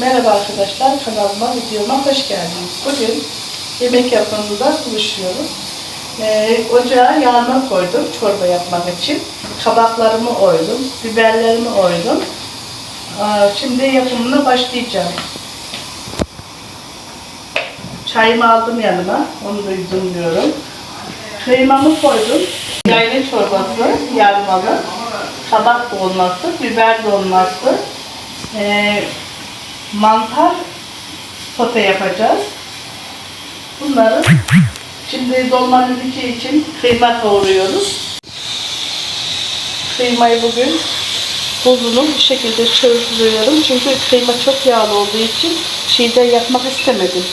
Merhaba arkadaşlar, kanalıma, videoma hoş geldiniz. Bugün yemek yapımında buluşuyoruz. Ee, ocağa yağma koydum çorba yapmak için. Kabaklarımı oydum, biberlerimi oydum. Aa, şimdi yapımına başlayacağım. Çayımı aldım yanıma, onu da yudumluyorum. Kıymamı koydum. Yayla çorbası, yarmalı. Kabak dolması, biber dolması. Ee, mantar sote yapacağız. Bunları şimdi dolmanın içi için kıyma kavuruyoruz. Kıymayı bugün buzunu bu şekilde çözüyorum. Çünkü kıyma çok yağlı olduğu için çiğden yapmak istemedim.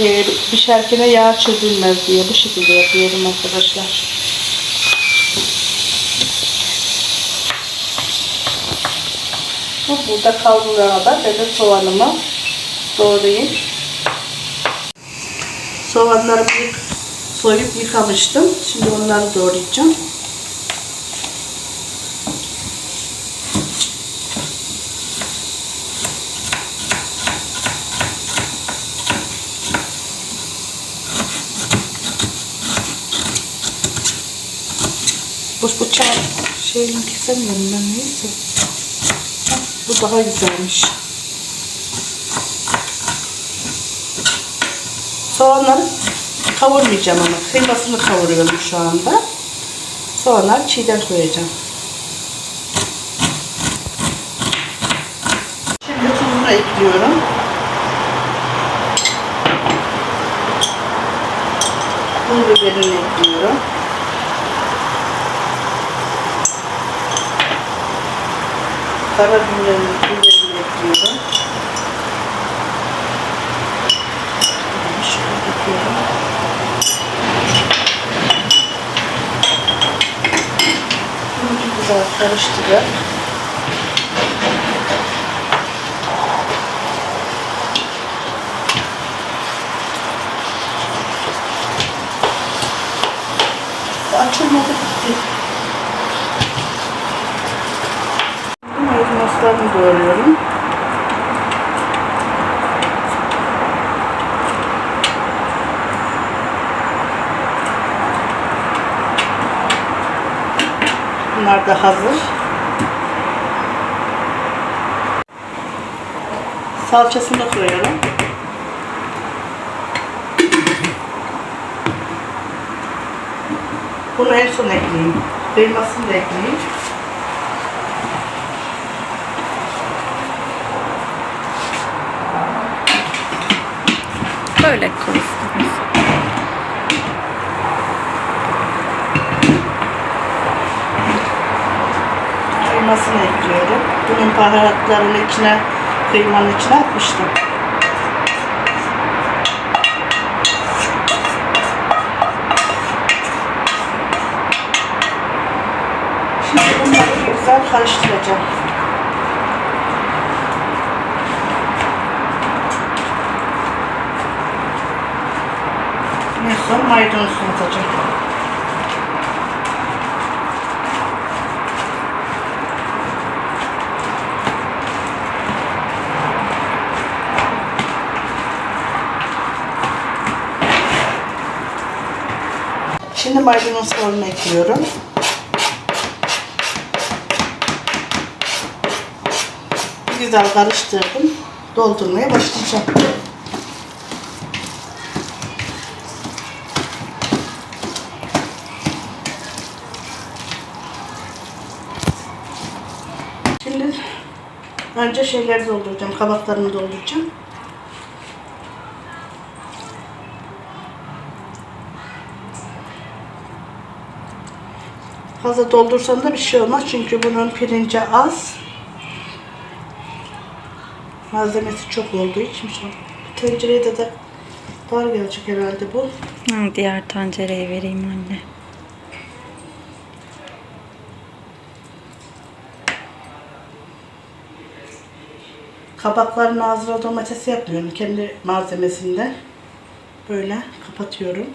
Ee, pişerken yağ çözülmez diye bu şekilde yapıyorum arkadaşlar. Bu burada kavrulana da de soğanımı doğrayayım. Soğanları bir soyup yıkamıştım. Şimdi onları doğrayacağım. Şeyle kesemiyorum ben neyse. Hah, Bu daha güzelmiş. Soğanları kavurmayacağım ama kıymasını kavuruyorum şu anda. Soğanlar çiğden koyacağım. Şimdi tuzunu ekliyorum. Pul biberini ekliyorum. Karabiberini biberini ekliyorum. Şöyle ekliyorum. Bunu güzel karıştırıp açılmadı Maydanozlarını doğruyorum. Bunlar da hazır. Salçasını koyuyorum. Bunu en son ekleyeyim. Kıymasını da ekleyeyim. Böyle koysunuz. Kıymasını ekliyorum. Bunun baharatlarını içine, kıymanın içine atmıştım. Şimdi bunları güzel karıştıracağım. En son maydanozunu atacağım. Şimdi maydanozlarını ekliyorum. Güzel karıştırdım. Doldurmaya başlayacağım. Şimdi önce şeyleri dolduracağım. Kabaklarını dolduracağım. Fazla doldursan da bir şey olmaz çünkü bunun pirinci az. Malzemesi çok olduğu için an. Tencereye de, de dar gelecek herhalde bu. Hı, diğer tencereye vereyim anne. Kabakların ağzına domates yapmıyorum. Kendi malzemesinde. Böyle kapatıyorum.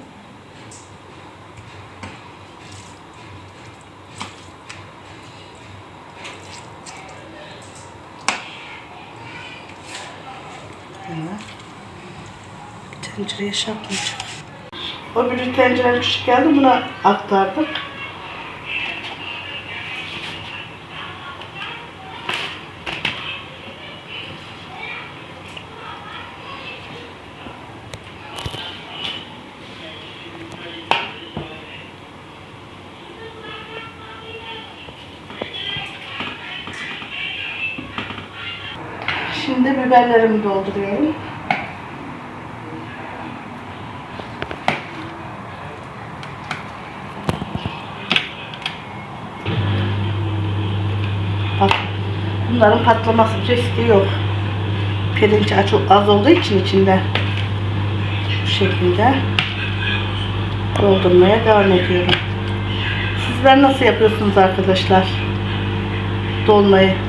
Tencereye yapmayacağım. O bir tencere küçük geldi buna aktardık. Şimdi biberlerimi dolduruyorum. Bak, bunların patlaması riski yok. Pirinç çok az olduğu için içinde bu şekilde doldurmaya devam ediyorum. Sizler nasıl yapıyorsunuz arkadaşlar? Dolmayı.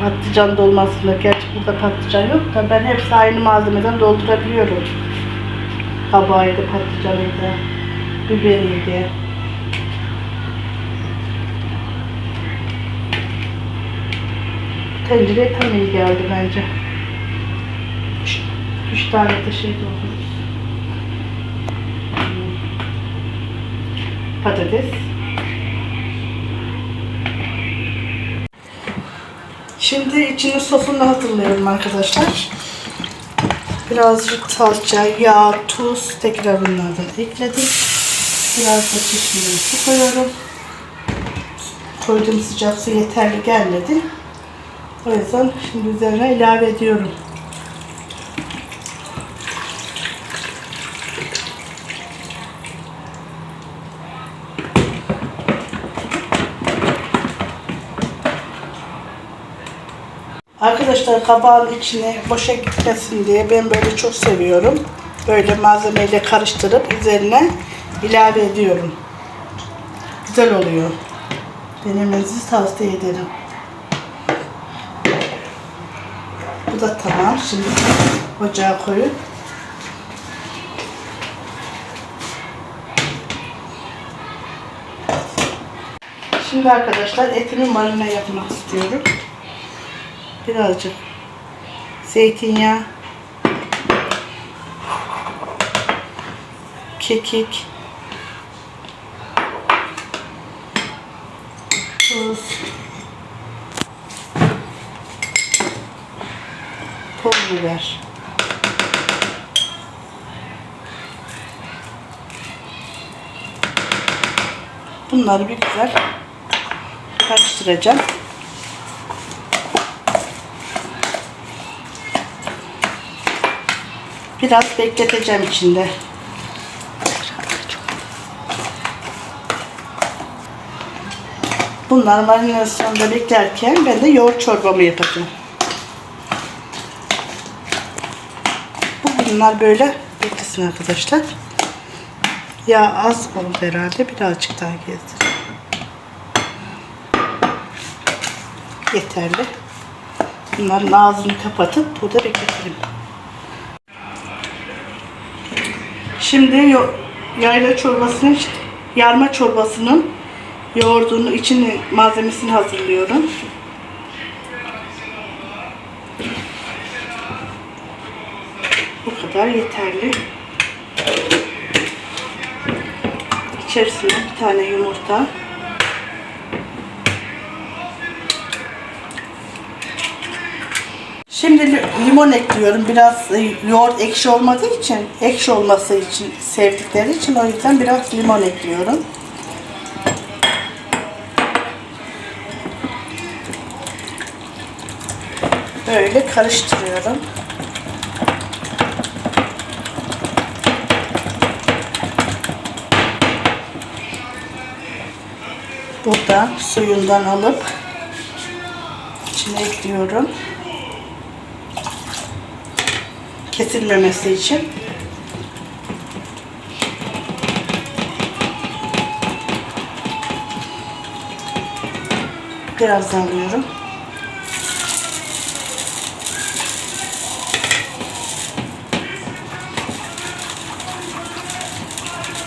Patlıcan dolmasını. Gerçi burada patlıcan yok da ben hepsi aynı malzemeden doldurabiliyorum. Kabağıydı, patlıcanıydı, biberiydi. Tencereye tam iyi geldi bence. Üç, üç tane de şey doldururuz. Patates. Şimdi içinin sosunu hazırlıyorum arkadaşlar. Birazcık salça, yağ, tuz tekrar bunlardan ekledim. Biraz da çeşitli su koyuyorum. Koyduğum sıcak su yeterli gelmedi. O yüzden şimdi üzerine ilave ediyorum. Arkadaşlar kabağın içine boşa gitmesin diye ben böyle çok seviyorum. Böyle malzemeyle karıştırıp üzerine ilave ediyorum. Güzel oluyor. Denemenizi tavsiye ederim. Bu da tamam. Şimdi ocağa koyup Şimdi arkadaşlar etimi marine yapmak istiyorum. Birazcık zeytinyağı, kekik, tuz, pul biber. Bunları bir güzel karıştıracağım. Biraz bekleteceğim içinde. Bunlar marinasyonda beklerken ben de yoğurt çorbamı yapacağım. Bunlar böyle beklesin arkadaşlar. Yağ az oldu herhalde. Birazcık daha gezdireyim. Yeterli. Bunların ağzını kapatıp burada bekletelim. Şimdi yayla çorbasının, yarma çorbasının yoğurdunu, içini, malzemesini hazırlıyorum. Bu kadar yeterli. İçerisine bir tane yumurta. Şimdi li- limon ekliyorum. Biraz e, yoğurt ekşi olmadığı için, ekşi olması için sevdikleri için o yüzden biraz limon ekliyorum. Böyle karıştırıyorum. Burada suyundan alıp içine ekliyorum. Kesilmemesi için. Biraz alıyorum.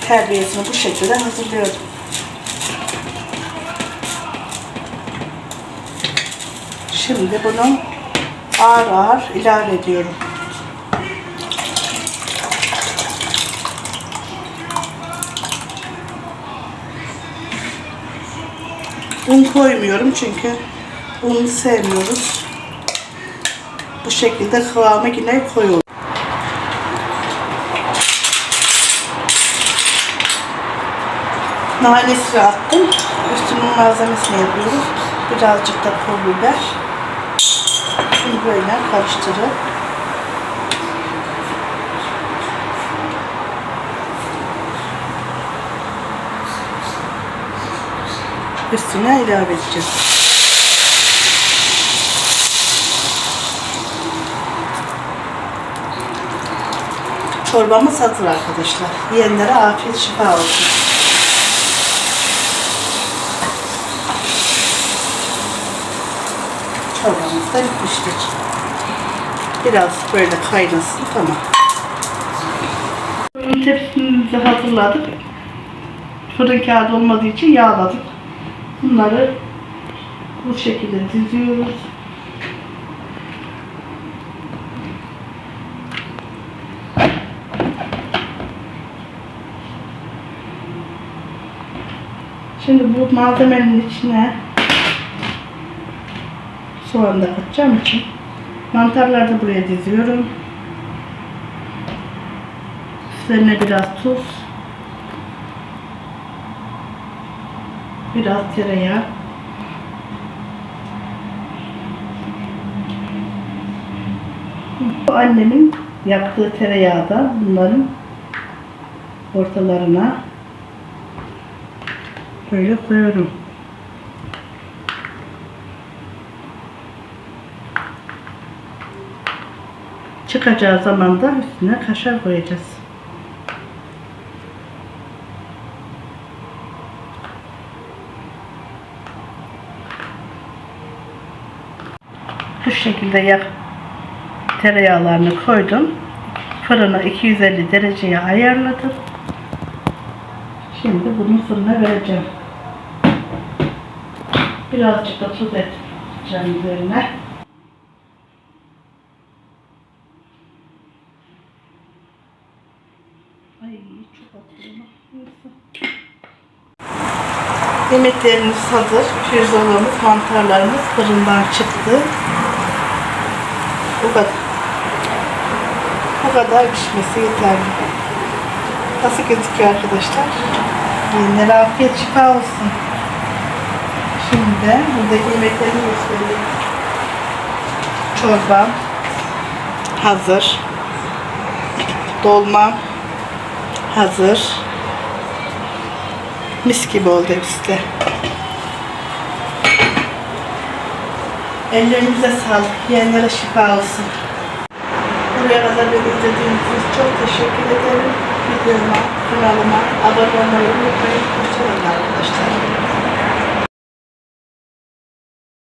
Terbiyesini bu şekilde hazırlıyorum. Şimdi bunu ağır ağır ilave ediyorum. Un koymuyorum çünkü un sevmiyoruz. Bu şekilde kıvamı yine koyuyorum. Nanesini attım. Üstünün malzemesini yapıyoruz. Birazcık da pul biber. Şimdi böyle karıştırıp üstüne ilave edeceğiz. Çorbamız hazır arkadaşlar. Yiyenlere afiyet şifa olsun. Çorbamız da bitmiştir. Biraz böyle kaynasın tamam. Fırın tepsimizi hazırladık. Fırın kağıdı olmadığı için yağladık. Bunları bu şekilde diziyoruz. Şimdi bu malzemenin içine soğan da katacağım için mantarları da buraya diziyorum. Üzerine biraz tuz. Biraz tereyağı. Annemin yaptığı tereyağı da bunların ortalarına böyle koyuyorum. Çıkacağı zaman da üstüne kaşar koyacağız. Bu şekilde yak tereyağlarını koydum. Fırına 250 dereceye ayarladım. Şimdi bunu fırına vereceğim. Birazcık da tuz edeceğim üzerine. Ay çok. Yemeklerimiz hazır. Pirzolalarımız, mantarlarımız fırından çıktı. Bu kadar. Bu kadar pişmesi yeterli. Nasıl gözüküyor arkadaşlar? Yiyenlere afiyet şifa olsun. Şimdi de buradaki yemeklerimi göstereyim. Çorba hazır. Dolma hazır. Mis gibi oldu hepsi de. Ellerinize sağlık. Yiyenlere şifa olsun. Buraya kadar beni izlediğiniz için çok teşekkür ederim. Videoma, kanalıma abone olmayı unutmayın. Hoşçakalın arkadaşlar.